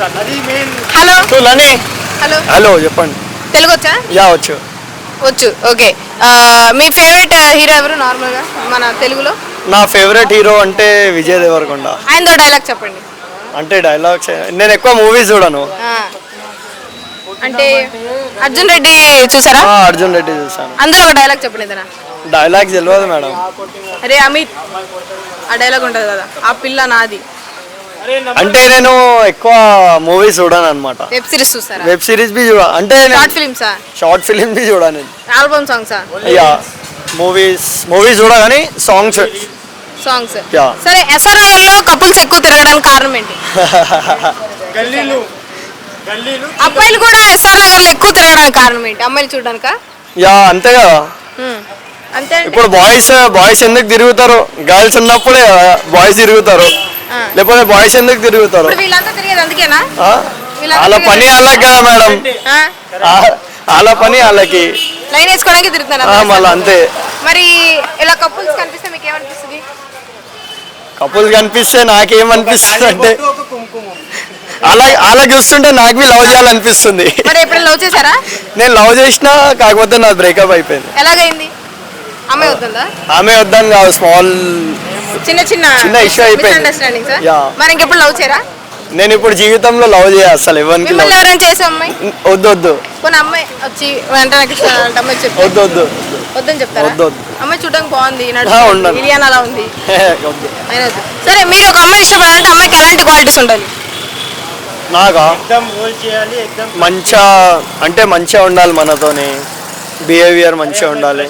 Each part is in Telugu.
హలో? హలో. హలో చెప్పండి. తెలుగు వచ్చా యా వచ్చు. వచ్చు ఓకే. మీ ఫేవరెట్ హీరో ఎవరు నార్మల్గా మన తెలుగులో? నా ఫేవరెట్ హీరో అంటే విజయ్ దేవరకొండ. ఆయనతో డైలాగ్ చెప్పండి. అంటే డైలాగ్స్ నేను ఎక్కువ మూవీస్ చూడను. అంటే అర్జున్ రెడ్డి చూసారా? ఆ, అర్జున్ రెడ్డి చూసాను అందులో ఒక డైలాగ్ చెప్పండి డైలాగ్స్ తెలియదు మేడం. అరే అమిత్. ఆ డైలాగ్ ఉంటుంది కదా. ఆ పిల్ల నాది. అంటే నేను ఎక్కువ మూవీస్ చూడను అనమాట వెబ్ సిరీస్ చూస్తారా? వెబ్ సిరీస్ బి చూడ అంటే షార్ట్ ఫిలిమ్సా షార్ట్ ఫిలిం బి చూడను ఆల్బమ్ సాంగ్సా యా మూవీస్ మూవీస్ చూడ కానీ సాంగ్స్ సాంగ్స్. సరే SROL లో కపుల్స్ ఎక్కువ తిరగడానికి కారణం ఏంటి? అబ్బాయిలు కూడా ఎస్ఆర్ నగర్లో ఎక్కువ తిరగడానికి కారణం ఏంటి? అమ్మాయిలు చూడడానికా? యా అంతే కదా. అంతే అంటే ఇప్పుడు బాయ్స్ బాయ్స్ ఎందుకు తిరుగుతారు? గర్ల్స్ ఉన్నప్పుడే బాయ్స్ తిరుగుతారు. లేకపోతే బాయ్స్ ఎందుకు తిరుగుతారు? ఇప్పుడు వీళ్ళంతా తిరిగేది అందుకేనా? ఆ? వాళ్ళ పని వాళ్ళకి కదా మేడం. ఆ? ఆ- వాళ్ళ పని వాళ్ళకి. లైన్ వేసుకోవడానికి తిరుగుతున్నారు ఆ, అందరూ. మళ్ళీ అంతే. మరి ఇలా కపుల్స్ కనిపిస్తే మీకు ఏమనిపిస్తుంది కపుల్ కనిపిస్తే నాకేమనిపిస్తుంది అంటే అలా అలా చూస్తుంటే నాకు బి లవ్ చేయాలనిపిస్తుంది. మరి ఎప్పుడైనా లవ్ చేశారా? నేను లవ్ చేసినా కాకపోతే నా బ్రేకప్ అయిపోయింది. ఎలాగైంది? అమ్మాయి వద్దా ఆమె వద్దని కాదు స్మాల్ చిన్న చిన్న చిన్న issue అయిపోయింది. Understanding sir. మరి ఇంకెప్పుడు లవ్ చేయరా? నేను ఇప్పుడు జీవితంలో లవ్ చేయ అసలు ఎవరికి మిమ్మల్ని లవ్ ఎవరైనా చేసే అమ్మాయి? వద్దు వద్దు. కొన్ని అమ్మాయి వచ్చి వెంట నాకు ఇష్టం అంటే అమ్మాయి చెప్పి వద్దు వద్దు వద్దని చెప్తారా? వద్దు, వద్దు. అమ్మాయి చూడడానికి బాగుంది ఆ, ఉండను. ఇలియానా అలా ఉంది. వద్దు. అయినా వద్దు. సరే మీరు ఒక అమ్మాయి ఇష్టపడాలంటే అమ్మాయికి ఎలాంటి క్వాలిటీస్ ఉండాలి? నాకా? మంచిగా అంటే మంచిగా ఉండాలి మనతోని. బిహేవియర్ మంచిగా ఉండాలి.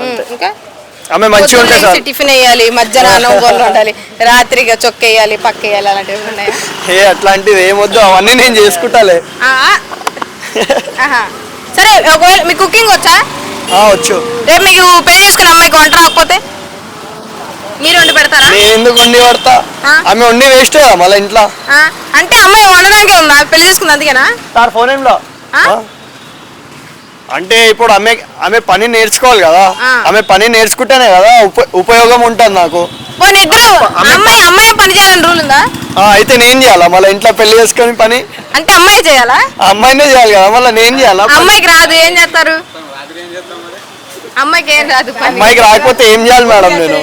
ఉమ్, ఇంకా? ఆమె మంచిగా ఉంటే సార్. టిఫిన్ వేయాలి మధ్యాహ్నం కూరలు ఉండాలి రాత్రిగా చొక్క వేయాలి పక్క వేయాలి అలాంటివి ఉన్నాయా? ఏ అట్లాంటివి ఏమొద్దు అవన్నీ నేను చేసుకుంటాలే. సరే ఒకవేళ మీకు కుకింగ్ వచ్చా? వచ్చు. రేపు మీకు పెళ్ళి చేసుకున్న అమ్మాయికి వంట రాకపోతే? మీరు వండి పెడతారా? నేను ఎందుకు వండి పడతా? ఆమె వండి వేస్ట్ మళ్ళీ ఇంట్లో. అంటే అమ్మాయి వండడానికి ఉందా? పెళ్ళి చేసుకుంది అందుకేనా? సార్ ఫోన్ ఏంలో? అంటే ఇప్పుడు ఆమె ఆమె పని నేర్చుకోవాలి కదా. ఆమె పని నేర్చుకుంటేనే కదా ఉప ఉపయోగం ఉంటుంది నాకు. పోనీ ఇద్దరు అమ్మాయి అమ్మాయి పని చేయాలని రూల్ ఉందా? అయితే నేను చేయాలా? మళ్ళీ ఇంట్లో పెళ్ళి చేసుకొని పని? అంటే అమ్మాయి చేయాలా? అమ్మాయినే చేయాలి కదా మళ్ళీ నేను చేయాలా? అమ్మాయికి రాదు ఏం చేస్తారు? అమ్మాయికి ఏం రాదు పని. అమ్మాయికి రాకపోతే ఏం చేయాలి మేడం నేను.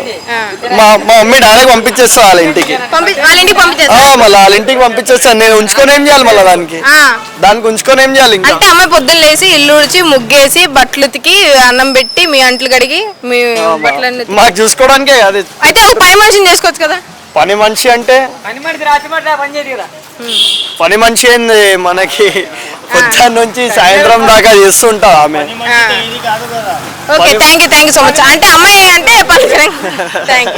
మా మా మమ్మీ డైరెక్ట్ పంపించేస్తా వాళ్ళ ఇంటికి. పంపి వాళ్ళ ఇంటికి ఆ, మళ్ళీ వాళ్ళ ఇంటికి పంపించేస్తాను. నేను ఉంచుకొని ఏం చేయాలి మళ్ళీ దానికి? ఆ. దానికి ఉంచుకొని ఏం చేయాలి ఇంకా? అంటే అమ్మాయి పొద్దున్న లేసి ఇల్లు ఉడిచి ముగ్గేసి బట్టలు ఉతికి అన్నం పెట్టి మీ అంట్లు కడిగి మీ బట్టలన్నీ ఉతికి- మాకు చూసుకోవడానికే అది అయితే ఒక పని మనిషిని చేసుకోవచ్చు కదా? పని మనిషి అంటే? పని మనిషి రాత్రి మాట పని చేయదు కదా. పని మనిషి ఏంది మనకి? పొద్దున్న నుంచి సాయంత్రం దాకా చేస్తుంటా ఆమె. Okay thank you thank you so much అంటే అమ్మాయి అంటే థ్యాంక్ యూ